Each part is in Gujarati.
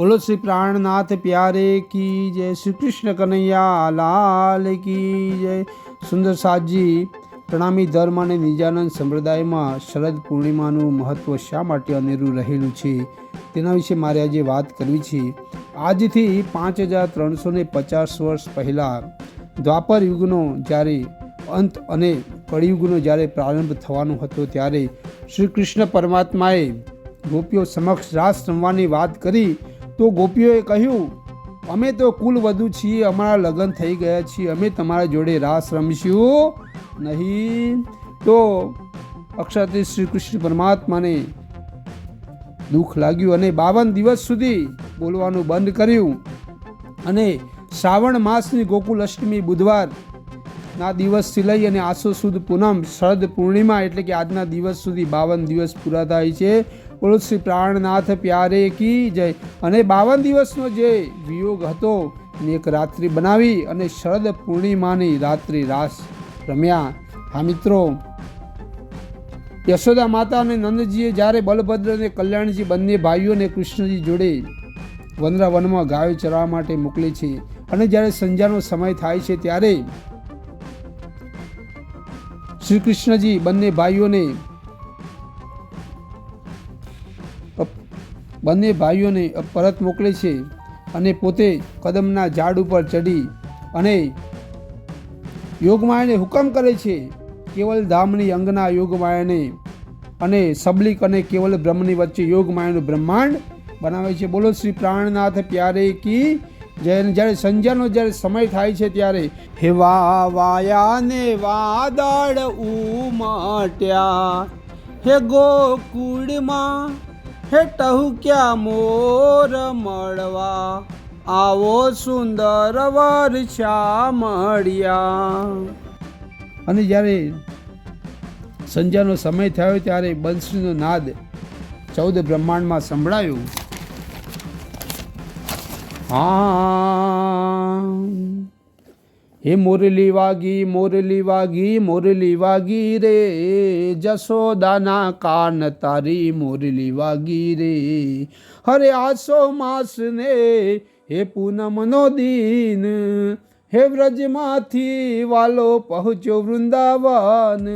બોલો શ્રી પ્રાણનાથ પ્યારે કી જય શ્રી કૃષ્ણ કનૈયા, લાલ કી જય. સુંદર સાજી, પ્રણામી ધર્મ અને નિજાનંદ સંપ્રદાયમાં શરદ પૂર્ણિમાનું મહત્ત્વ શા માટે અનેરું રહેલું છે તેના વિશે મારે આજે વાત કરવી છે. આજથી પાંચ હજાર ત્રણસો ને પચાસ વર્ષ પહેલાં દ્વાપર યુગનો જ્યારે અંત અને કળિયુગનો જ્યારે પ્રારંભ થવાનો હતો ત્યારે શ્રી કૃષ્ણ પરમાત્માએ ગોપીઓ સમક્ષ રાસ રમવાની વાત કરી તો ગોપીઓએ કહ્યું, અમે તો કુલ વધુ છીએ, અમારા લગ્ન થઈ ગયા છીએ, અમે તમારા જોડે રાસ રમીશું નહીં. તો અક્ષરથી શ્રી કૃષ્ણ પરમાત્માને દુઃખ લાગ્યું અને બાવન દિવસ સુધી બોલવાનું બંધ કર્યું. અને શ્રાવણ માસની ગોકુલ અષ્ટમી બુધવાર ના દિવસથી લઈ અને આસો સુદ પૂનમ, શરદ પૂર્ણિમા એટલે કે આજના દિવસ સુધી બાવન દિવસ પૂરા થાય છે. બોલો શ્રી પ્રાણનાથ પ્યારે કી જય. અને બાવન દિવસનો જે વિયોગ હતો, એને એક રાત્રિ બનાવી અને શરદ પૂર્ણિમાની રાત્રિ રાસ રમ્યા. હા, મિત્રો. યશોદા માતા અને નંદજીએ જ્યારે બલભદ્ર અને કલ્યાણજી બંને ભાઈઓને કૃષ્ણજી જોડે વનરાવનમાં ગાયો ચરાવવા માટે મોકલે છે અને જ્યારે સંધ્યાનો સમય થાય છે ત્યારે શ્રી કૃષ્ણજી બંને ભાઈઓને બંને ભાઈઓને પરત મોકલે છે અને પોતે કદમના ઝાડ ઉપર ચડી અને યોગમાયાને હુકમ કરે છે, કેવલ ધામની અંગના યોગમાયાને અને સબલિક અને કેવલ બ્રહ્મની વચ્ચે યોગમાયાનું બ્રહ્માંડ બનાવે છે. બોલો, શ્રી પ્રાણનાથ પ્યારે કી જય જ્યારે સંધ્યાનો જ્યારે સમય થાય છે ત્યારે હે વાયાને વાદળ ઉમટ્યા, હે ગોકુળમાં હે ક્યાં મોર મળવા? આવો સુંદર વર્ષા મળ્યા અને જ્યારે સંધ્યાનો સમય થયો ત્યારે બંસીનો નાદ ચૌદ બ્રહ્માંડમાં સંભળાયું. હા. હે મોરલી વાગી મોરલી વાગી મોરલી વાગી રે જશોદાના કાન તારી મોરલી વાગી રે હરે આસો માસ ને હે પૂનમનો દીન હે વ્રજમાંથી વાલો પહોંચ્યો વૃંદાવન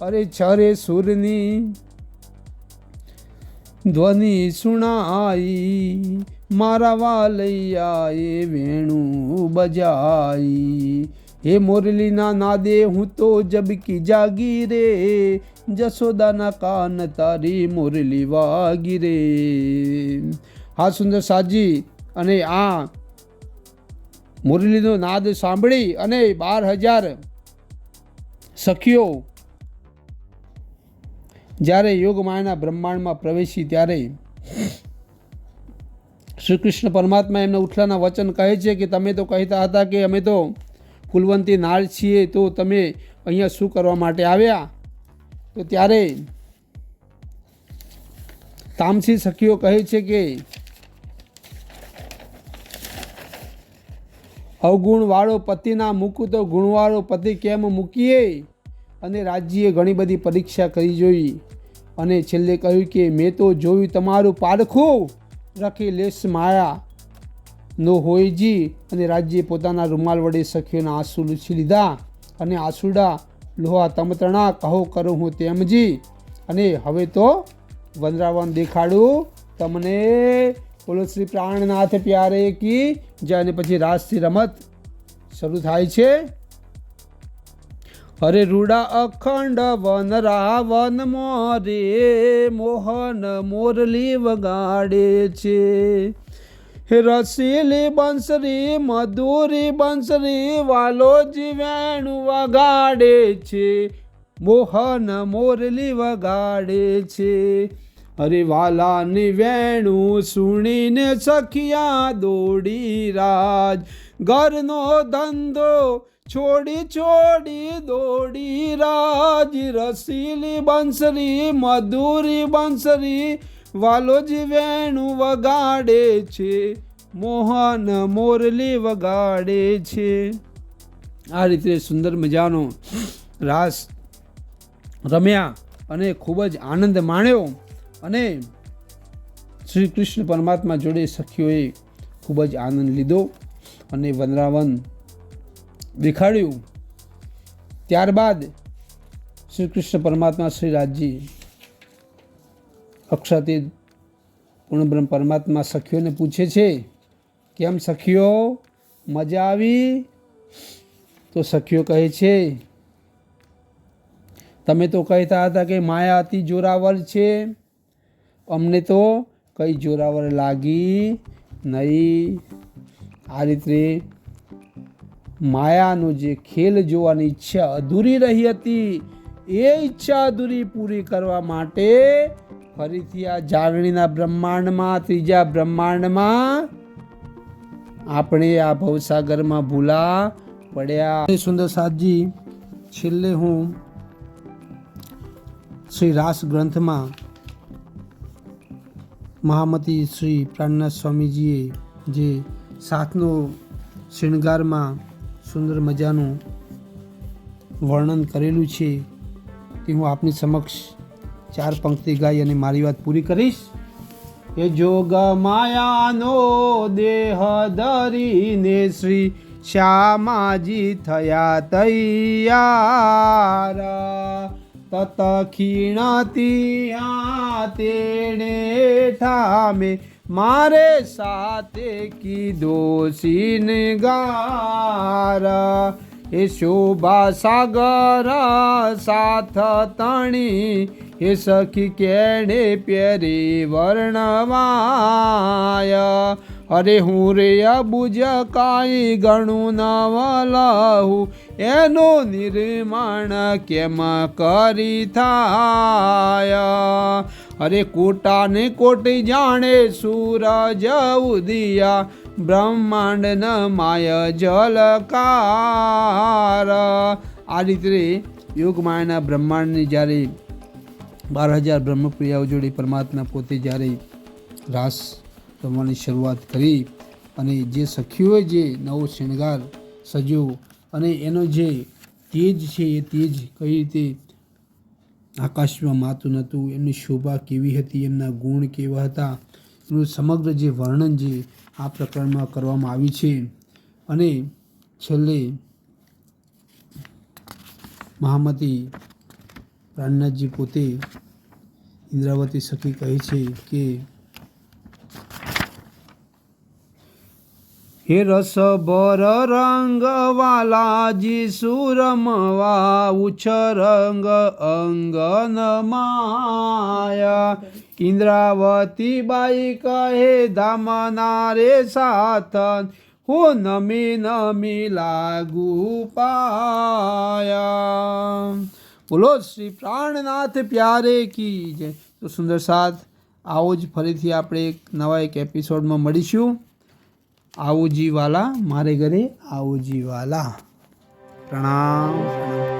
અરે છરે સુરની ધ્વનિ સુણાઈ મારા વાલૈયા એ વેણું બજાઈ. હે મોરલીના નાદે, હું તો જબકી જાગી રે. જશોદાના કાન તારી મોરલી વાગી રે. હા, સુંદર સાજી, અને આ મુરલીનો નાદ સાંભળી અને બાર હજાર સખીઓ જ્યારે યોગમાયાના બ્રહ્માંડમાં પ્રવેશી ત્યારે શ્રી કૃષ્ણ પરમાત્મા એમને ઉઠલાના વચન કહે છે કે તમે તો કહેતા હતા કે અમે તો કુલવંતી નાળ છીએ, તો તમે અહીંયા શું કરવા માટે આવ્યા? તો ત્યારે તામસી સખીઓ કહે છે કે અવગુણવાળો પતિના મૂકું તો ગુણવાળો પતિ કેમ મૂકીએ? અને રાજ્યએ ઘણી બધી પરીક્ષા કરી જોઈ. અને છેલ્લે કહ્યું કે, મેં તો જોયું તમારું પારખું. રખી લેસ માયા નો હોયજી અને રાજ્યે પોતાના રૂમાલ વડે સખીઓના આંસુ લૂછી લીધા અને આંસુડા લોહા તમતણા કહો કરું હું તેમજી અને હવે તો વનરાવન દેખાડું. તમને બોલો શ્રી પ્રાણનાથ પ્યારે કી. જય અને પછી રાસથી રમત શરૂ થાય છે. હરે રૂડા અખંડ વન રાવન મોરે, મોહન મોરલી વગાડે છે. હે રસીલી બંસરી, મધુરી બંસરી વાલોજી વેણુ વગાડે છે. મોહન મોરલી વગાડે છે. અરે વાલાની વેણું સુણીને સખિયા દોડી રાજ. ઘરનો ધંધો છોડી છોડી દોડી રાજ. રસીલી બંસરી, મધુરી બંસરી, વાલોજી વેણું વગાડે છે. મોહન મોરલી વગાડે છે. આ રીતે સુંદર મજાનો રાસ રમ્યા અને ખૂબ જ આનંદ માણ્યો. અને શ્રી કૃષ્ણ પરમાત્મા જોડે સખીઓએ ખૂબ જ આનંદ લીધો અને વનરાવન દેખાડ્યું. ત્યારબાદ શ્રી કૃષ્ણ પરમાત્મા શ્રી રાજજી અક્ષતે પૂર્ણબ્રહ્મ પરમાત્મા સખીઓને પૂછે છે કેમ સખીઓ? મજા આવી? તો સખીઓ કહે છે, તમે તો કહેતા હતા કે માયા અતિ જોરાવર છે. અમને તો કઈ જોરાવર લાગી નહીં આ રીતે માયાનો જે ખેલ જોવાની ઈચ્છા અધૂરી રહી હતી, એ ઈચ્છા અધૂરી પૂરી કરવા માટે ફરીથી આ જાગણીના બ્રહ્માંડમાં, ત્રીજા બ્રહ્માંડમાં આપણે આ ભવસાગરમાં ભૂલા પડ્યા. સુંદર સાતજી છેલ્લે હું શ્રી રાસ ગ્રંથમાં મહામતી શ્રી પ્રાણનાથ સ્વામીજીએ જે સાથનો શૃંગારમાં સુંદર મજાનું વર્ણન કરેલું છે, તે હું આપની સમક્ષ ચાર પંક્તિ ગાઈ અને મારી વાત પૂરી કરીશ. એ જોગ માયાનો દેહ ધરીને શ્રી શ્યામાજી થયા તૈયાર. તત ખીણતી તેણે ઠામે, મારે સાથે કીધો સિનગાર એ શોભા સાગર સાથ તણી એ સખી કેણે પ્યરી વર્ણવાય. અરે હું રે અબુજા કાંઈ ગણું ના લહુ, એનું નિર્માણ કેમ કરી થાય? અરે કોટાને કોટી જાણે સૂરજ ઉદિયા બ્રહ્માંડ માય જલકાર. આ રીતે યોગ માયાના બ્રહ્માંડની જ્યારે બાર હજાર બ્રહ્મપ્રિયાઓ જોડી પરમાત્મા પોતે જ્યારે રાસ રમવાની શરૂઆત કરી અને જે સખીઓએ જે નવો શણગાર સજ્યો અને એનો જે તેજ છે એ તેજ કઈ રીતે આકાશમાં માતું નહોતું, એમની શોભા કેવી હતી, એમના ગુણ કેવા હતા, એનું સમગ્ર જે વર્ણન જે આ પ્રકરણમાં કરવામાં આવ્યું છે. અને છેલ્લે મહામતી પ્રાણનાથજી પોતે ઇન્દ્રાવતી સખી કહે છે કે હે રસ બર રંગ વાલાજી સુરમવા ઉછ રંગ અંગન માયા. ઇન્દ્રાવતી બાઈ કહે, દામના રે સાથન, હું નમી નમી લાગુ પાયા. બોલો, શ્રી પ્રાણનાથ, પ્યારે કી જય. તો સુંદર સાથ આવો જ ફરીથી આપણે એક નવા એક એપિસોડમાં મળીશું. આવો જી મારે ઘરે આવો જી વાલા પ્રણામ.